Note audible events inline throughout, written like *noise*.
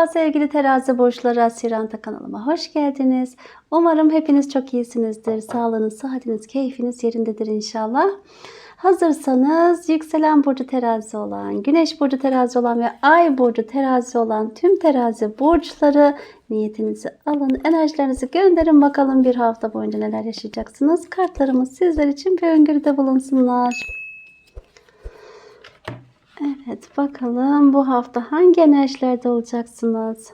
Merhaba sevgili terazi burçları Asiranta kanalıma hoş geldiniz. Umarım hepiniz çok iyisinizdir. Sağlığınız, sıhhatiniz, keyfiniz yerindedir inşallah. Hazırsanız yükselen burcu terazi olan, güneş burcu terazi olan ve ay burcu terazi olan tüm terazi burçları niyetinizi alın, enerjilerinizi gönderin bakalım bir hafta boyunca neler yaşayacaksınız. Kartlarımız sizler için bir öngörüde bulunsunlar. Evet bakalım bu hafta hangi enerjilerde olacaksınız?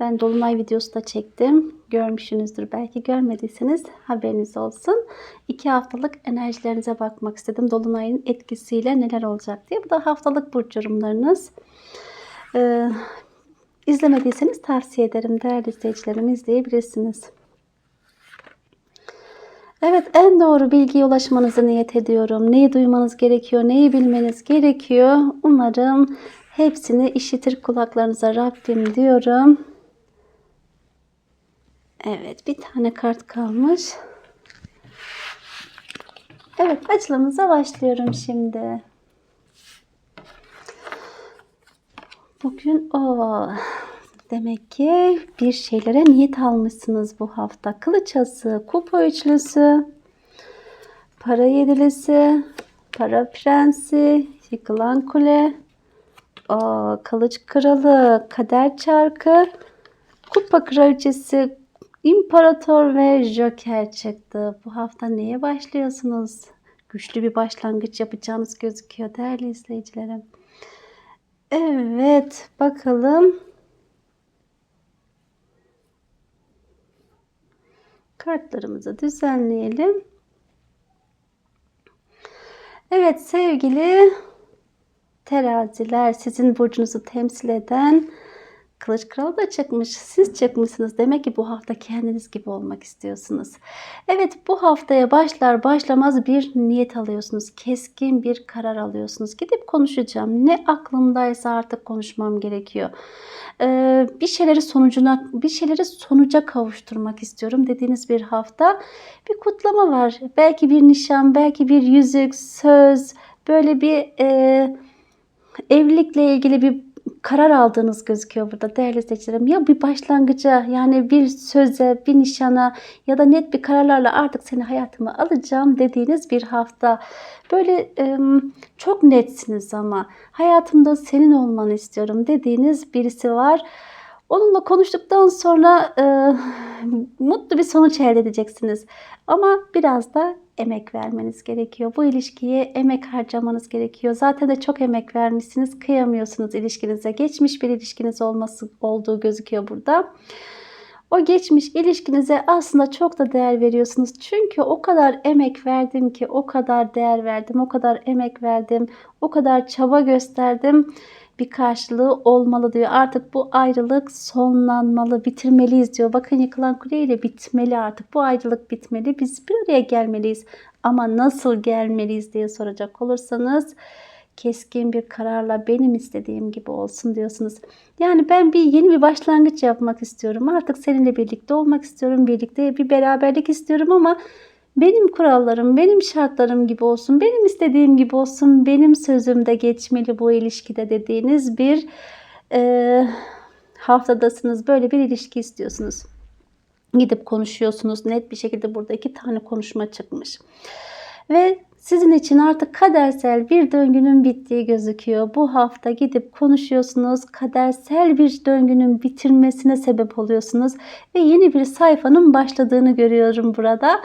Ben dolunay videosu da çektim. Görmüşsünüzdür. Belki görmediyseniz haberiniz olsun. İki haftalık enerjilerinize bakmak istedim. Dolunayın etkisiyle neler olacak diye. Bu da haftalık burç yorumlarınız. Ee, izlemediyseniz tavsiye ederim. Değerli izleyicilerim izleyebilirsiniz. Evet en doğru bilgiye ulaşmanızı niyet ediyorum. Neyi duymanız gerekiyor, neyi bilmeniz gerekiyor. Umarım hepsini işitir kulaklarınıza Rabbim diyorum. Evet bir tane kart kalmış. Evet açılımıza başlıyorum şimdi. Bugün o demek ki bir şeylere niyet almışsınız bu hafta. Kılıç ası, kupa üçlüsü, para yedilisi, para prensi, yıkılan kule, kılıç kralı, kader çarkı, kupa kraliçesi, imparator ve joker çıktı. Bu hafta neye başlıyorsunuz? Güçlü bir başlangıç yapacağınız gözüküyor değerli izleyicilerim. Evet bakalım. Kartlarımızı düzenleyelim. Evet sevgili teraziler sizin burcunuzu temsil eden Kılıç Kralı da çıkmış. Siz çıkmışsınız. Demek ki bu hafta kendiniz gibi olmak istiyorsunuz. Evet bu haftaya başlar başlamaz bir niyet alıyorsunuz. Keskin bir karar alıyorsunuz. Gidip konuşacağım. Ne aklımdaysa artık konuşmam gerekiyor. Ee, bir şeyleri sonucuna bir şeyleri sonuca kavuşturmak istiyorum dediğiniz bir hafta. Bir kutlama var. Belki bir nişan, belki bir yüzük, söz, böyle bir e, evlilikle ilgili bir karar aldığınız gözüküyor burada değerli izleyicilerim. Ya bir başlangıca yani bir söze, bir nişana ya da net bir kararlarla artık seni hayatıma alacağım dediğiniz bir hafta. Böyle çok netsiniz ama hayatımda senin olmanı istiyorum dediğiniz birisi var. Onunla konuştuktan sonra e, mutlu bir sonuç elde edeceksiniz. Ama biraz da emek vermeniz gerekiyor. Bu ilişkiye emek harcamanız gerekiyor. Zaten de çok emek vermişsiniz. Kıyamıyorsunuz ilişkinize. Geçmiş bir ilişkiniz olması olduğu gözüküyor burada. O geçmiş ilişkinize aslında çok da değer veriyorsunuz. Çünkü o kadar emek verdim ki, o kadar değer verdim, o kadar emek verdim, o kadar çaba gösterdim bir karşılığı olmalı diyor. Artık bu ayrılık sonlanmalı, bitirmeliyiz diyor. Bakın yıkılan kuleyle bitmeli artık. Bu ayrılık bitmeli. Biz bir araya gelmeliyiz. Ama nasıl gelmeliyiz diye soracak olursanız keskin bir kararla benim istediğim gibi olsun diyorsunuz. Yani ben bir yeni bir başlangıç yapmak istiyorum. Artık seninle birlikte olmak istiyorum. Birlikte bir beraberlik istiyorum ama benim kurallarım, benim şartlarım gibi olsun, benim istediğim gibi olsun, benim sözümde geçmeli bu ilişkide dediğiniz bir e, haftadasınız. Böyle bir ilişki istiyorsunuz. Gidip konuşuyorsunuz. Net bir şekilde burada iki tane konuşma çıkmış. Ve sizin için artık kadersel bir döngünün bittiği gözüküyor. Bu hafta gidip konuşuyorsunuz. Kadersel bir döngünün bitirmesine sebep oluyorsunuz. Ve yeni bir sayfanın başladığını görüyorum burada.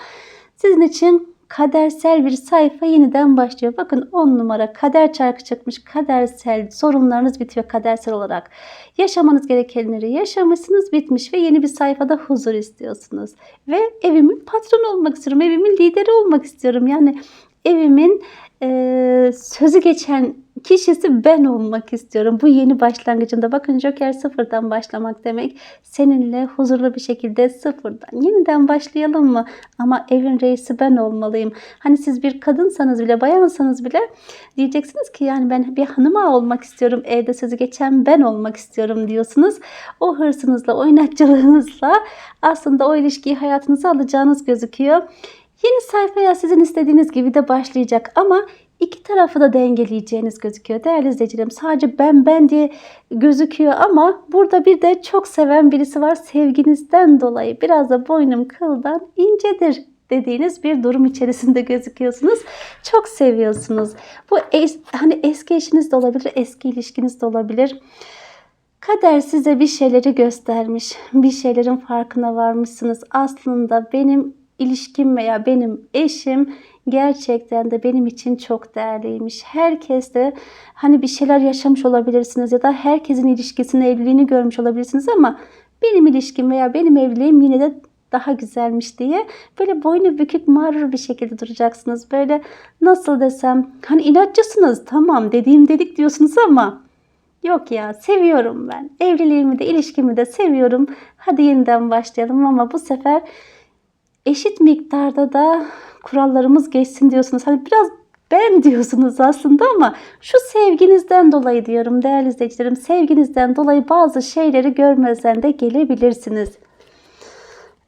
Sizin için kadersel bir sayfa yeniden başlıyor. Bakın 10 numara kader çarkı çıkmış. Kadersel sorunlarınız bitiyor kadersel olarak. Yaşamanız gerekenleri yaşamışsınız bitmiş ve yeni bir sayfada huzur istiyorsunuz. Ve evimin patronu olmak istiyorum. Evimin lideri olmak istiyorum. Yani evimin e, sözü geçen kişisi ben olmak istiyorum. Bu yeni başlangıcında bakın Joker sıfırdan başlamak demek. Seninle huzurlu bir şekilde sıfırdan yeniden başlayalım mı? Ama evin reisi ben olmalıyım. Hani siz bir kadınsanız bile bayansanız bile diyeceksiniz ki yani ben bir hanıma olmak istiyorum. Evde sözü geçen ben olmak istiyorum diyorsunuz. O hırsınızla, oynakçılığınızla aslında o ilişkiyi hayatınıza alacağınız gözüküyor. Yeni sayfaya sizin istediğiniz gibi de başlayacak ama iki tarafı da dengeleyeceğiniz gözüküyor değerli izleyicilerim. Sadece ben ben diye gözüküyor ama burada bir de çok seven birisi var. Sevginizden dolayı biraz da boynum kıldan incedir dediğiniz bir durum içerisinde gözüküyorsunuz. Çok seviyorsunuz. Bu es, hani eski eşiniz de olabilir, eski ilişkiniz de olabilir. Kader size bir şeyleri göstermiş. Bir şeylerin farkına varmışsınız. Aslında benim ilişkim veya benim eşim gerçekten de benim için çok değerliymiş. Herkes de hani bir şeyler yaşamış olabilirsiniz ya da herkesin ilişkisini, evliliğini görmüş olabilirsiniz ama benim ilişkim veya benim evliliğim yine de daha güzelmiş diye böyle boynu bükük mağrur bir şekilde duracaksınız. Böyle nasıl desem hani inatçısınız tamam dediğim dedik diyorsunuz ama yok ya seviyorum ben. Evliliğimi de ilişkimi de seviyorum. Hadi yeniden başlayalım ama bu sefer eşit miktarda da kurallarımız geçsin diyorsunuz. Hani biraz ben *laughs* diyorsunuz aslında ama şu sevginizden dolayı diyorum değerli izleyicilerim. Sevginizden dolayı bazı şeyleri görmezden de gelebilirsiniz.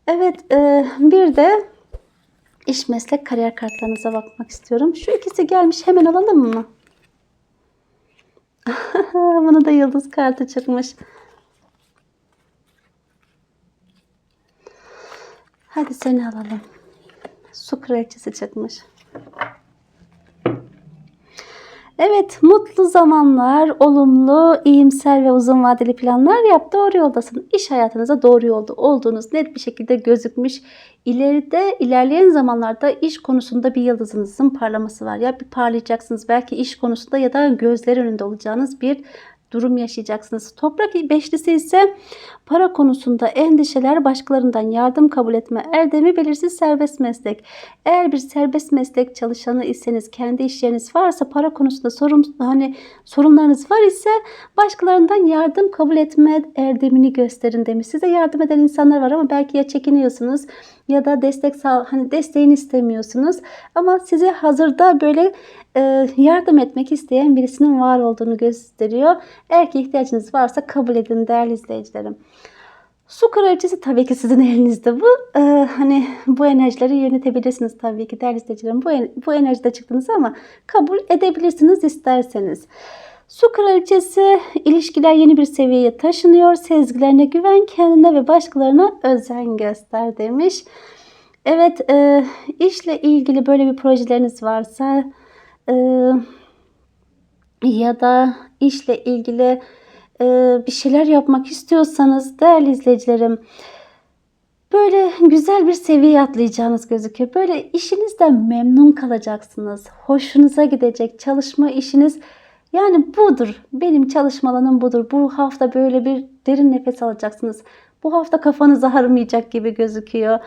Evet e, bir de iş meslek kariyer kartlarınıza bakmak istiyorum. Şu ikisi gelmiş hemen alalım mı? *laughs* Buna da yıldız kartı çıkmış. Hadi seni alalım. Su kraliçesi çıkmış. Evet, mutlu zamanlar, olumlu, iyimser ve uzun vadeli planlar yap. Doğru yoldasın. İş hayatınıza doğru yolda olduğunuz net bir şekilde gözükmüş. İleride, ilerleyen zamanlarda iş konusunda bir yıldızınızın parlaması var. Ya bir parlayacaksınız belki iş konusunda ya da gözler önünde olacağınız bir durum yaşayacaksınız. Toprak beşlisi ise para konusunda endişeler, başkalarından yardım kabul etme, erdemi belirsiz serbest meslek. Eğer bir serbest meslek çalışanı iseniz, kendi iş yeriniz varsa para konusunda sorun hani sorunlarınız var ise başkalarından yardım kabul etme erdemini gösterin demiş. Size yardım eden insanlar var ama belki ya çekiniyorsunuz ya da destek sağ hani desteğini istemiyorsunuz ama size hazırda böyle yardım etmek isteyen birisinin var olduğunu gösteriyor. Eğer ki ihtiyacınız varsa kabul edin değerli izleyicilerim. Su kraliçesi tabii ki sizin *laughs* elinizde bu. Ee, hani bu enerjileri yönetebilirsiniz tabii ki değerli izleyicilerim. Bu, bu enerjide çıktınız ama kabul edebilirsiniz isterseniz. Su kraliçesi ilişkiler yeni bir seviyeye taşınıyor. Sezgilerine güven, kendine ve başkalarına özen göster demiş. Evet e, işle ilgili böyle bir projeleriniz varsa ya da işle ilgili bir şeyler yapmak istiyorsanız değerli izleyicilerim böyle güzel bir seviyeye atlayacağınız gözüküyor. Böyle işinizden memnun kalacaksınız. Hoşunuza gidecek çalışma işiniz yani budur. Benim çalışma alanım budur. Bu hafta böyle bir derin nefes alacaksınız. Bu hafta kafanız ağrımayacak gibi gözüküyor.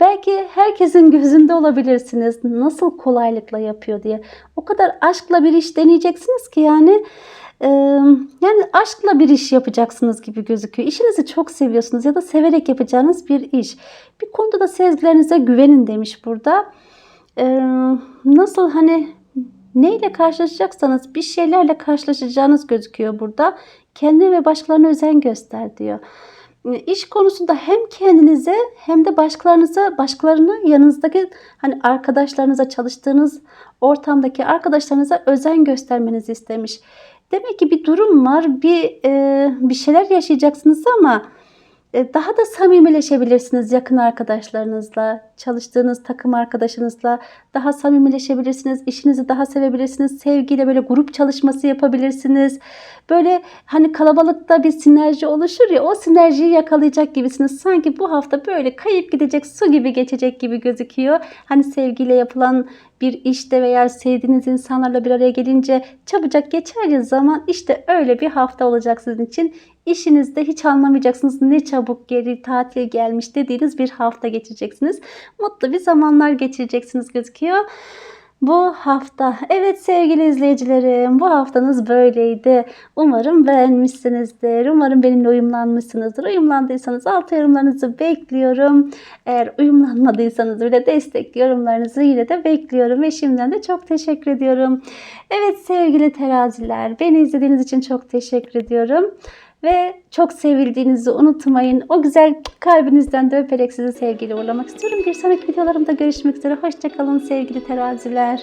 Belki herkesin gözünde olabilirsiniz. Nasıl kolaylıkla yapıyor diye. O kadar aşkla bir iş deneyeceksiniz ki yani e, yani aşkla bir iş yapacaksınız gibi gözüküyor. İşinizi çok seviyorsunuz ya da severek yapacağınız bir iş. Bir konuda da sezgilerinize güvenin demiş burada. E, nasıl hani neyle karşılaşacaksanız bir şeylerle karşılaşacağınız gözüküyor burada. Kendine ve başkalarına özen göster diyor. İş konusunda hem kendinize hem de başkalarınıza, başkalarına yanınızdaki hani arkadaşlarınıza çalıştığınız ortamdaki arkadaşlarınıza özen göstermenizi istemiş. Demek ki bir durum var, bir e, bir şeyler yaşayacaksınız ama daha da samimileşebilirsiniz yakın arkadaşlarınızla, çalıştığınız takım arkadaşınızla daha samimileşebilirsiniz, işinizi daha sevebilirsiniz, sevgiyle böyle grup çalışması yapabilirsiniz. Böyle hani kalabalıkta bir sinerji oluşur ya o sinerjiyi yakalayacak gibisiniz. Sanki bu hafta böyle kayıp gidecek su gibi geçecek gibi gözüküyor. Hani sevgiyle yapılan bir işte veya sevdiğiniz insanlarla bir araya gelince çabucak geçer ya zaman işte öyle bir hafta olacak sizin için. İşinizde hiç anlamayacaksınız ne çabuk geri tatil gelmiş dediğiniz bir hafta geçireceksiniz. Mutlu bir zamanlar geçireceksiniz gözüküyor. Bu hafta evet sevgili izleyicilerim bu haftanız böyleydi. Umarım beğenmişsinizdir. Umarım benimle uyumlanmışsınızdır. Uyumlandıysanız alt yorumlarınızı bekliyorum. Eğer uyumlanmadıysanız bile destek yorumlarınızı yine de bekliyorum. Ve şimdiden de çok teşekkür ediyorum. Evet sevgili teraziler beni izlediğiniz için çok teşekkür ediyorum. Ve çok sevildiğinizi unutmayın. O güzel kalbinizden de öperek sizi sevgiyle uğurlamak istiyorum. Bir sonraki videolarımda görüşmek üzere. Hoşçakalın sevgili teraziler.